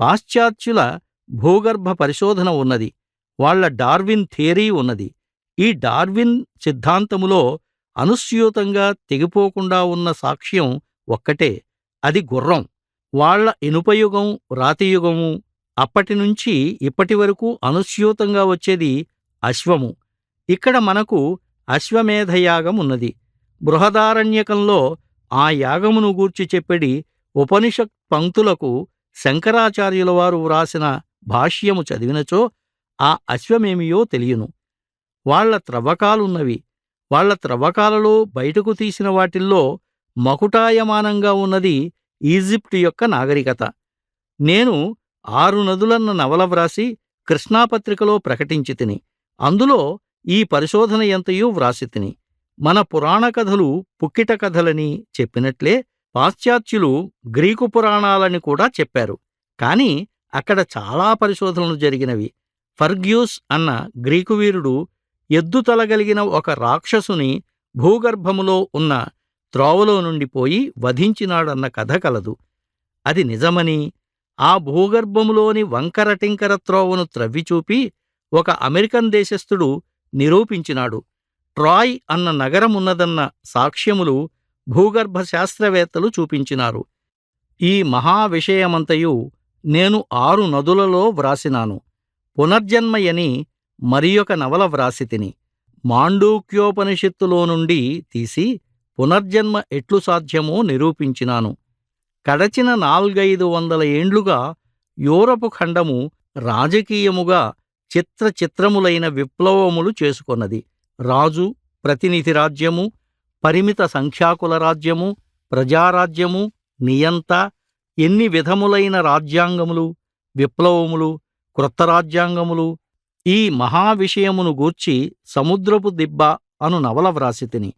పాశ్చాత్యుల భూగర్భ పరిశోధన ఉన్నది. వాళ్ళ డార్విన్ థియరీ ఉన్నది. ఈ డార్విన్ సిద్ధాంతములో అనుస్యూతంగా తెగిపోకుండా ఉన్న సాక్ష్యం ఒక్కటే అది గుర్రం. వాళ్ళ ఇనుపయుగం రాతియుగము అప్పటినుంచి ఇప్పటి వరకు అనుస్యూతంగా వచ్చేది అశ్వము. ఇక్కడ మనకు అశ్వమేధయాగం ఉన్నది. బృహదారణ్యకంలో ఆ యాగమును గూర్చి చెప్పడి ఉపనిషత్ పంక్తులకు శంకరాచార్యుల వారు వ్రాసిన భాష్యము చదివినచో ఆ అశ్వమేమియో తెలియను. వాళ్ళ త్రవ్వకాలున్నవి. వాళ్ళ త్రవ్వకాలలో బయటకు తీసిన వాటిల్లో మకుటాయమానంగా ఉన్నది ఈజిప్టు యొక్క నాగరికత. నేను ఆరు నదులన్న నవల వ్రాసి కృష్ణాపత్రికలో ప్రకటించి తిని అందులో ఈ పరిశోధన ఎంతయూ వ్రాసి తిని. మన పురాణ కథలు పుక్కిట కథలని చెప్పినట్లే పాశ్చాత్యులు గ్రీకు పురాణాలని కూడా చెప్పారు. కాని అక్కడ చాలా పరిశోధనలు జరిగినవి. ఫర్గ్యూస్ అన్న గ్రీకు వీరుడు ఎద్దు తలగలిగిన ఒక రాక్షసుని భూగర్భములో ఉన్న త్రోవలో నుండి పోయి వధించినాడన్న కథ కలదు. అది నిజమని ఆ భూగర్భములోని వంకరటింకర త్రోవను త్రవ్విచూపి ఒక అమెరికన్ దేశస్థుడు నిరూపించినాడు. ట్రాయ్ అన్న నగరమున్నదన్న సాక్ష్యములు భూగర్భ శాస్త్రవేత్తలు చూపించినారు. ఈ మహా విషయమంతయు నేను ఆరు నదులలో వ్రాసినాను. పునర్జన్మయని మరియొక నవల వ్రాసితిని. మాండూక్యోపనిషత్తులో నుండి తీసి పునర్జన్మ ఎట్లు సాధ్యమో నిరూపించినాను. కడచిన నాలుగైదు వందల ఏండ్లుగా యూరపు ఖండము రాజకీయముగా చిత్ర చిత్రములైన విప్లవములు చేసుకొన్నది. రాజు ప్రతినిధి రాజ్యము పరిమిత సంఖ్యాకుల రాజ్యము ప్రజారాజ్యము నియంత ఎన్ని విధములైన రాజ్యాంగములు విప్లవములు క్రొత్త రాజ్యాంగములు ఈ మహావిషయమును గూర్చి సముద్రపు దిబ్బ అను నవల వ్రాసితిని.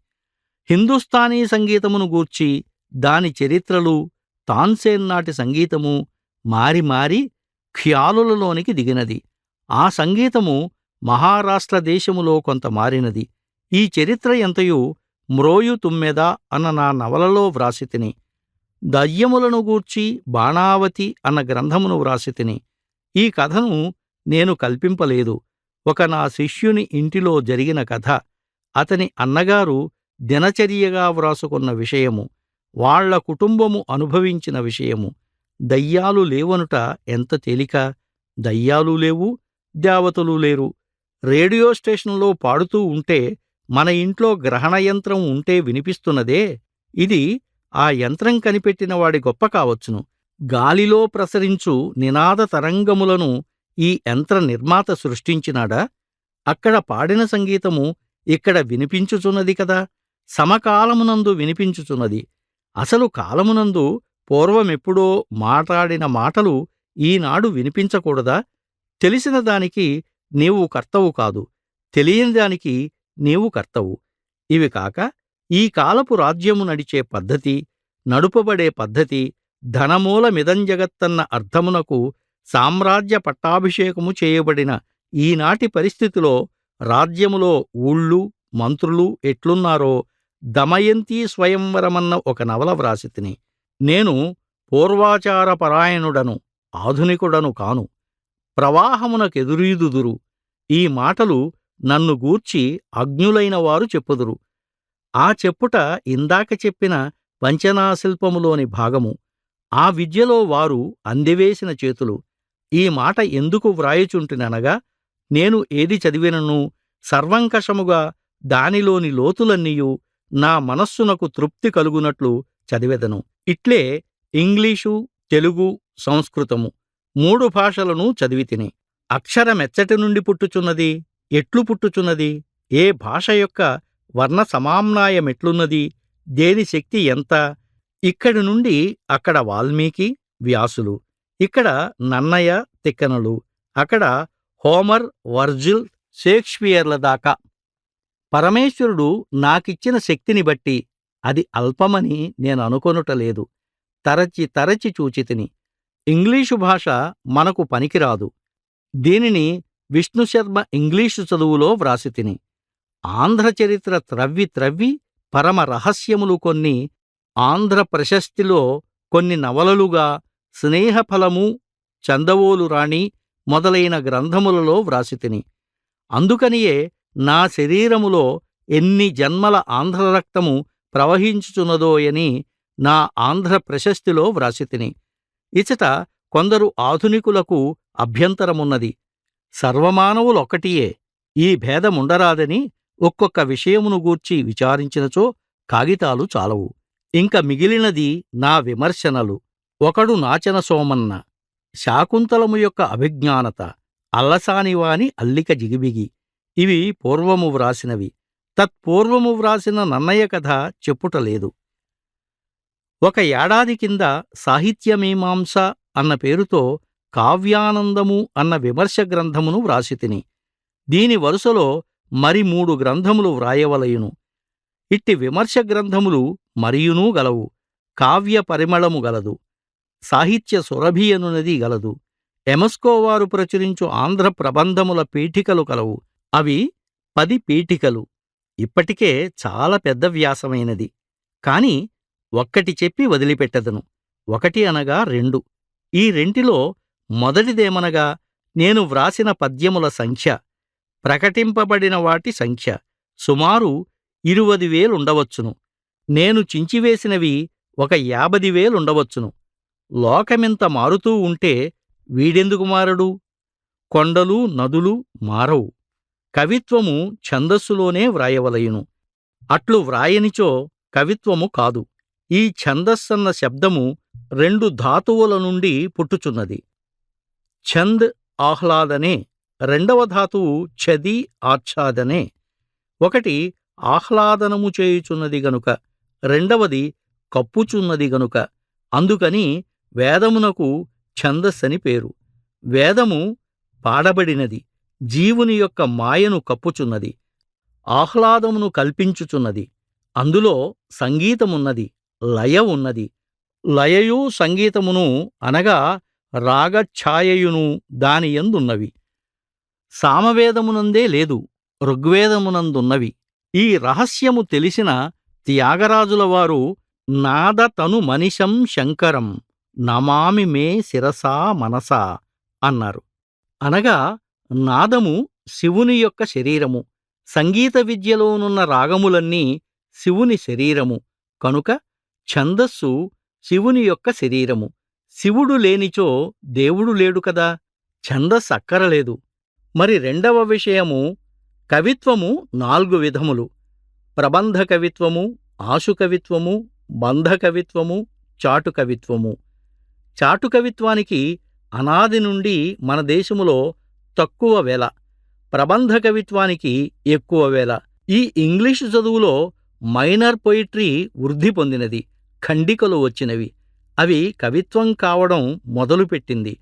హిందుస్థానీ సంగీతమును గూర్చి దాని చరిత్రలు తాన్సేన్ నాటి సంగీతము మారి మారి ఖ్యాలులలోనికి దిగినది. ఆ సంగీతము మహారాష్ట్ర దేశములో కొంత మారినది. ఈ చరిత్ర ఎంతయు మ్రోయు తుమ్మెద అన్న నా నవలలో వ్రాసితిని దయ్యములను గూర్చి బాణావతి అన్న గ్రంథమును వ్రాసితిని ఈ కథను నేను కల్పింపలేదు. ఒక నా శిష్యుని ఇంటిలో జరిగిన కథ అతని అన్నగారు దినచర్యగా వ్రాసుకున్న విషయము వాళ్ళ కుటుంబము అనుభవించిన విషయము దయ్యాలు లేవనుట ఎంత తేలిక? దయ్యాలు లేవు దేవతలు లేరు. రేడియో స్టేషన్లో పాడుతూ ఉంటే మన ఇంట్లో గ్రహణ యంత్రం ఉంటే వినిపిస్తున్నదే ఇది ఆ యంత్రం కనిపెట్టిన వాడి గొప్ప కావచ్చును. గాలిలో ప్రసరించు నినాద తరంగములను ఈ యంత్ర నిర్మాత సృష్టించినాడా? అక్కడ పాడిన సంగీతము ఇక్కడ వినిపించుచున్నది కదా సమకాలమునందు వినిపించుచున్నది. అసలు కాలమునందు పూర్వమెప్పుడో మాట్లాడిన మాటలు ఈనాడు వినిపించకూడదా? తెలిసిన దానికి నీవు కర్తవు కాదు తెలియని దానికి నీవు కర్తవు. ఇవి కాక ఈ కాలపు రాజ్యము నడిచే పద్ధతి నడుపబడే పద్ధతి ధనమూలమిదంజగత్తన్న అర్థమునకు సామ్రాజ్య పట్టాభిషేకము చేయబడిన ఈనాటి పరిస్థితిలో రాజ్యములో ఊళ్ళు మంత్రులు ఎట్లున్నారో దమయంతి స్వయంవరమన్న ఒక నవల వ్రాసితిని. నేను పూర్వాచారపరాయణుడను ఆధునికుడను కాను ప్రవాహమునకెదురీదుదురు. ఈ మాటలు నన్ను గూర్చి అజ్ఞులైన వారు చెప్పుదురు. ఆ చెప్పుట ఇందాక చెప్పిన పంచనాశిల్పములోని భాగము. ఆ విద్యలో వారు అందివేసిన చేతులు. ఈ మాట ఎందుకు వ్రాయుచుంటిననగా నేను ఏది చదివినను సర్వంకషముగా దానిలోని లోతులన్నీయు నా మనస్సునకు తృప్తి కలుగునట్లు చదివెదను. ఇట్లే ఇంగ్లీషు తెలుగు సంస్కృతము మూడు భాషలను చదివితిని. అక్షరమెచ్చటి నుండి పుట్టుచున్నది? ఎట్లు పుట్టుచున్నది? ఏ భాష యొక్క వర్ణ సమామ్నాయమెట్లున్నది దేని శక్తి ఎంత? ఇక్కడి నుండి అక్కడ వాల్మీకి వ్యాసులు ఇక్కడ నన్నయ తిక్కనలు అక్కడ హోమర్ వర్జిల్ షేక్స్పియర్ల దాకా. పరమేశ్వరుడు నాకిచ్చిన శక్తిని బట్టి అది అల్పమని నేను అనుకొనుటలేదు తరచి తరచి చూచితిని. ఇంగ్లీషు భాష మనకు పనికిరాదు. దీనిని విష్ణుశర్మ ఇంగ్లీషు చదువులో వ్రాసితిని ఆంధ్రచరిత్ర త్రవ్వి త్రవ్వి పరమ రహస్యములు కొన్ని ఆంధ్ర ప్రశస్తిలో కొన్ని నవలలుగా స్నేహఫలము చందవోలు రాణి మొదలైన గ్రంథములలో వ్రాసితిని అందుకనియే నా శరీరములో ఎన్ని జన్మల ఆంధ్రరక్తము ప్రవహించుచున్నదోయని నా ఆంధ్ర ప్రశస్తిలో వ్రాసితిని ఇచట కొందరు ఆధునికులకు అభ్యంతరమున్నది. సర్వమానవులొక్కటియే. ఈ భేదముండరాదని ఒక్కొక్క విషయమును గూర్చి విచారించినచో కాగితాలు చాలవు. ఇంక మిగిలినది నా విమర్శనలు. ఒకడు నాచన సోమన్న. శాకుంతలము యొక్క అభిజ్ఞానత. అల్లసానివాని అల్లిక జిగిబిగి. ఇవి పూర్వము వ్రాసినవి. తత్పూర్వము వ్రాసిన నన్నయ్య కథ చెప్పుటలేదు ఒక ఏడాది కింద సాహిత్యమీమాంస అన్న పేరుతో కావ్యానందము అన్న విమర్శ గ్రంథమును వ్రాసితిని దీని వరుసలో మరి మూడు గ్రంథములు వ్రాయవలయును. ఇట్టి విమర్శ గ్రంథములు మరియునూ గలవు. కావ్య పరిమళము గలదు. సాహిత్య సురభియనునది గలదు. ఎమస్కోవారు ప్రచురించు ఆంధ్ర ప్రబంధముల పీఠికలు కలవు. అవి పది పీఠికలు. ఇప్పటికే చాలా పెద్ద వ్యాసమైనది. కాని ఒక్కటి చెప్పి వదిలిపెట్టదను. ఒకటి అనగా రెండు. ఈ రెంటిలో మొదటిదేమనగా నేను వ్రాసిన పద్యముల సంఖ్య ప్రకటింపబడిన వాటి సంఖ్య సుమారు ఇరువది వేలుండవచ్చును. నేను చించివేసినవి ఒక యాభది వేలుండవచ్చును. లోకమింత మారుతూ ఉంటే వీడెందుకు మారడు? కొండలు నదులు మారవు. కవిత్వము ఛందస్సులోనే వ్రాయవలయును. అట్లు వ్రాయనిచో కవిత్వము కాదు. ఈ ఛందస్సన్న శబ్దము రెండు ధాతువుల నుండి పుట్టుచున్నది. ఛంద్ ఆహ్లాదనే రెండవ ధాతువు ఛది ఆచ్ఛాదనే. ఒకటి ఆహ్లాదనము చేయుచున్నది గనుక రెండవది కప్పుచున్నది గనుక అందుకని వేదమునకు ఛందస్సని పేరు. వేదము పాడబడినది జీవుని యొక్క మాయను కప్పుచున్నది ఆహ్లాదమును కల్పించుచున్నది అందులో సంగీతమున్నది లయ ఉన్నది లయయు సంగీతమును అనగా రాగఛాయయును దానియందున్నవి సామవేదమునందే లేదు ఋగ్వేదమునందున్నవి. ఈ రహస్యము తెలిసిన త్యాగరాజుల వారు నాదతను మనిషం శంకరం నమామి మే శిరసా మనసా అన్నారు. అనగా నాదము శివుని యొక్క శరీరము సంగీత విద్యలోనున్న రాగములన్నీ శివుని శరీరము కనుక ఛందస్సు శివుని యొక్క శరీరము. శివుడు లేనిచో దేవుడు లేడు కదా? ఛందస్సు అక్కరలేదు మరి రెండవ విషయము కవిత్వము నాలుగు విధములు. ప్రబంధ కవిత్వము ఆశు కవిత్వము బంధ కవిత్వము చాటు కవిత్వము. చాటు కవిత్వానికి అనాది నుండి మన దేశములో తక్కువ వేల ప్రబంధ కవిత్వానికి ఎక్కువ వేల ఈ ఇంగ్లీషు చదువులో మైనర్ పొయిట్రీ వృద్ధి పొందినది ఖండికలు వచ్చినవి. అవి కవిత్వం కావడం మొదలుపెట్టింది.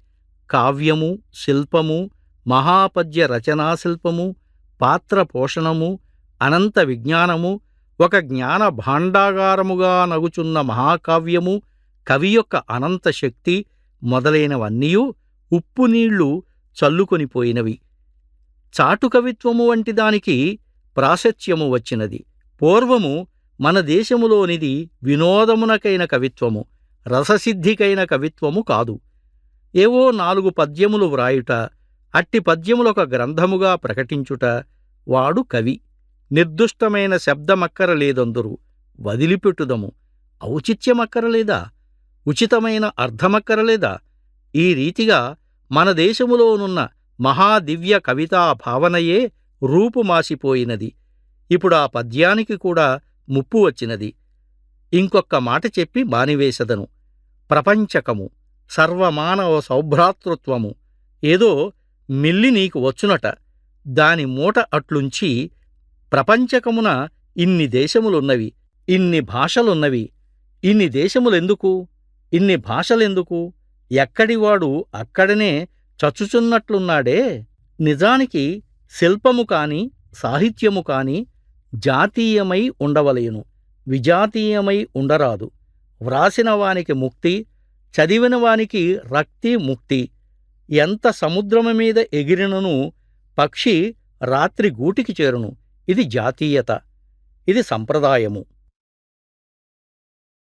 కావ్యము శిల్పము మహాపద్య రచనాశిల్పము పాత్ర పోషణము అనంత విజ్ఞానము ఒక జ్ఞాన భాండాగారముగా నగుచున్న మహాకావ్యము కవి యొక్క అనంత శక్తి మొదలైనవన్నీయూ ఉప్పు నీళ్ళు చల్లుకొనిపోయినవి చాటు కవిత్వము వంటి దానికి ప్రాశస్త్యము వచ్చినది. పూర్వము మన దేశములోనిది వినోదమునకైన కవిత్వము. రససిద్ధికైన కవిత్వము కాదు. ఏవో నాలుగు పద్యములు వ్రాయుట అట్టి పద్యములొక గ్రంథముగా ప్రకటించుట వాడు కవి. నిర్దుష్టమైన శబ్దమక్కర లేదందరు వదిలిపెట్టుదము. ఔచిత్యమక్కరలేదా? ఉచితమైన అర్థమక్కరలేదా? ఈ రీతిగా మన దేశములోనున్న మహాదివ్య కవితా భావనయే రూపుమాసిపోయినది. ఇప్పుడా పద్యానికి కూడా ముప్పు వచ్చినది. ఇంకొక్క మాట చెప్పి బానివేసదను. ప్రపంచకము సర్వమానవ సౌభ్రాతృత్వము ఏదో మిల్లి నీకు వచ్చునట. దాని మూట అట్లుంచి ప్రపంచకమున ఇన్ని దేశములున్నవి ఇన్ని భాషలున్నవి. ఇన్ని దేశములెందుకు? ఇన్ని భాషలెందుకు? ఎక్కడివాడు అక్కడనే చచ్చుచున్నట్లున్నాడే? నిజానికి శిల్పము కాని సాహిత్యము కాని జాతీయమై ఉండవలయును విజాతీయమై ఉండరాదు. వ్రాసిన వానికి ముక్తి చదివిన వానికి రక్తి ముక్తి. ఎంత సముద్రము మీద ఎగిరినను పక్షి రాత్రి గూటికి చేరును. ఇది జాతీయత. ఇది సంప్రదాయము.